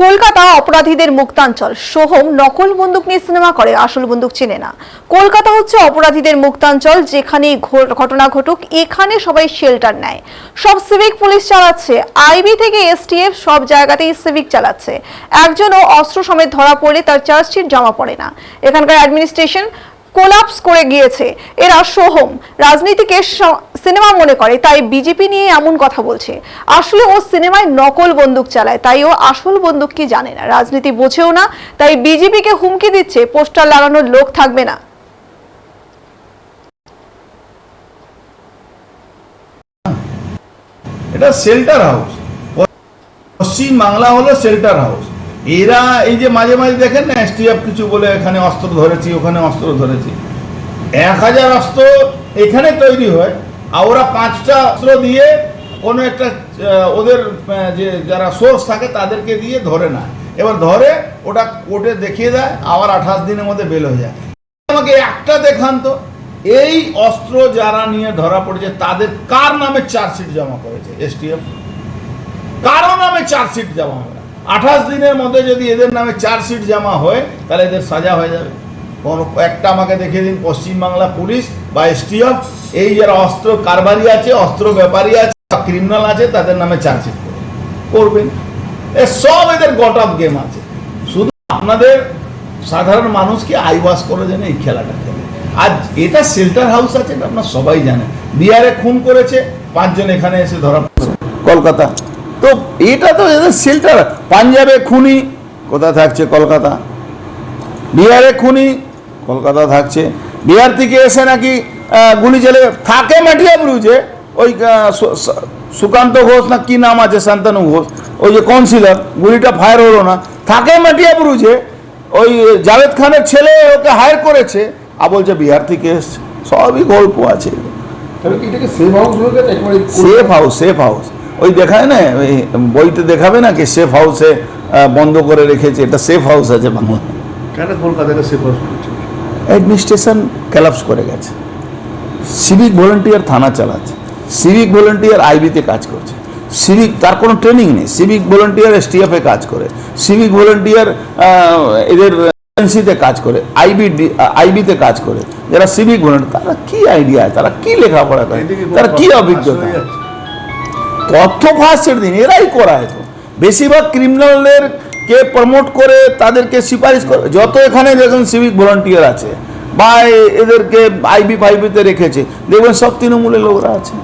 কলকাতা অপরাধীদের মুক্তাঞ্চল। সোহম নকল বন্দুক নিয়ে সিনেমা করে, আসল বন্দুক চেনে না। কলকাতা হচ্ছে অপরাধীদের মুক্তাঞ্চল যেখানে ঘটনা ঘটুক, এখানে সবাই শেল্টার নেয়। সব সিভিক পুলিশ চালাচ্ছে, আইবি থেকে এসটিএফ সব জায়গাতেই সিভিক চালাচ্ছে। একজনও অস্ত্র সমেত ধরা পড়লে তার চার্জশিট জমা পড়ে না। এখানকার অ্যাডমিনিস্ট্রেশন কোলাপস করে গিয়েছে। এরা সোহম। রাজনীতিকে সিনেমা মনে করে, তাই বিজেপি নিয়ে এমন কথা বলছে। আসলে ও সিনেমায় নকল বন্দুক চালায়, তাই ও আসল বন্দুক কি জানে না। রাজনীতি বোঝেও না, তাই বিজেপিকে হুমকি দিচ্ছে, পোস্টার লাগানোর লোক থাকবে না। এটা শেল্টার হাউস পশ্চিম বাংলা হলো শেল্টার হাউস এরা এই যে মাঝে মাঝে দেখেন না এসটিএফ কিছু বলে এখানে অস্ত্র ধরেছি, ওখানে অস্ত্র ধরেছি। এক হাজার অস্ত্র এখানে তৈরি হয়, আর ওরা পাঁচটা অস্ত্র দিয়ে কোনো একটা ওদের যে যারা সোর্স থাকে তাদেরকে দিয়ে ধরে না। এবার ধরে, ওটা কোর্টে দেখিয়ে দেয়, আবার আঠাশ দিনের মধ্যে বেল হয়ে যায়। আমাকে একটা দেখান তো, এই অস্ত্র যারা নিয়ে ধরা পড়েছে, তাদের কার নামে চার্জশিট জমা করেছে এসটিএফ কারও নামে চার্জশিট জমা না। আঠাশ দিনের মধ্যে যদি এদের নামে চার্জশিট জমা হয়, তাহলে এদের সাজা হয়ে যাবে। কোন একটা আমাকে দেখে দিন, পশ্চিমবাংলা পুলিশ বা এসটিএফ এই যারা অস্ত্র কারবারি আছে, অস্ত্র ব্যাপারী আছে ক্রিমিনাল আছে, তাদের নামে চার্জশিট করবে করবেন। এ সব এদের গট অফ গেম আছে। শুধু আপনাদের সাধারণ মানুষকে আইওয়াস করে যেন এই খেলাটা খেলে। আর এটা শেল্টার হাউস আছে, এটা আপনার সবাই জানে বিহারে খুন করেছে, পাঁচজন এখানে এসে ধরা কলকাতা। তো এটা তো এদের পাঞ্জাবে খুনি কোথায় থাকছে? কলকাতা। বিহারে খুনি কলকাতা থাকছে। বিহার থেকে এসে নাকি গুলি চলে থাকে মাটিয়া ব্রুজে। ওই সুকান্ত ঘোষ না কি নাম আছে শান্তানু ঘোষ? ওই যে কাউন্সিলর গুলিটা ফায়ার হলো না। থাকে মাটিয়া ব্রুজে ওই জাভেদ খানের ছেলে ওকে হায়ার করেছে আর বলছে বিহার থেকে এসছে। সবই গল্প আছে। Save house safe house safe house ওই দেখায় না ওই বইতে দেখাবে না কি সেফ হাউসে বন্ধ করে রেখেছে এটা সেফ হাউস আছে বাংলা। কেন কলকাতাকে সেভ হাউস অ্যাডমিনিস্ট্রেশন ক্যালাপস করে গেছে। সিভিক ভলেন্টিয়ার থানা চালাচ্ছে। সিভিক ভলেন্টিয়ার আইবিতে কাজ করছে। সিভিক তার কোনো ট্রেনিং নেই। সিভিক ভলেন্টিয়ার এসটিএফে কাজ করে। সিভিক ভলেন্টিয়ার এদের এজেন্সিতে কাজ করে। আইবি আইবিতে কাজ করে। যারা সিভিক ভলেন্টিয়ার তারা কি আইডিয়া তারা কি লেখাপড়া করে? তারা কি অভিজ্ঞতা? তথ্য ফাঁসের দিন, এরাই করায় তো। বেশিরভাগ ক্রিমিনালদের কে প্রমোট করে, তাদেরকে সুপারিশ করে, যত এখানে দেখুন সিভিক ভলান্টিয়ার আছে, বা এদেরকে আইবি ফাইবিতে রেখেছে, দেখবেন সব তৃণমূলের লোকরা আছে।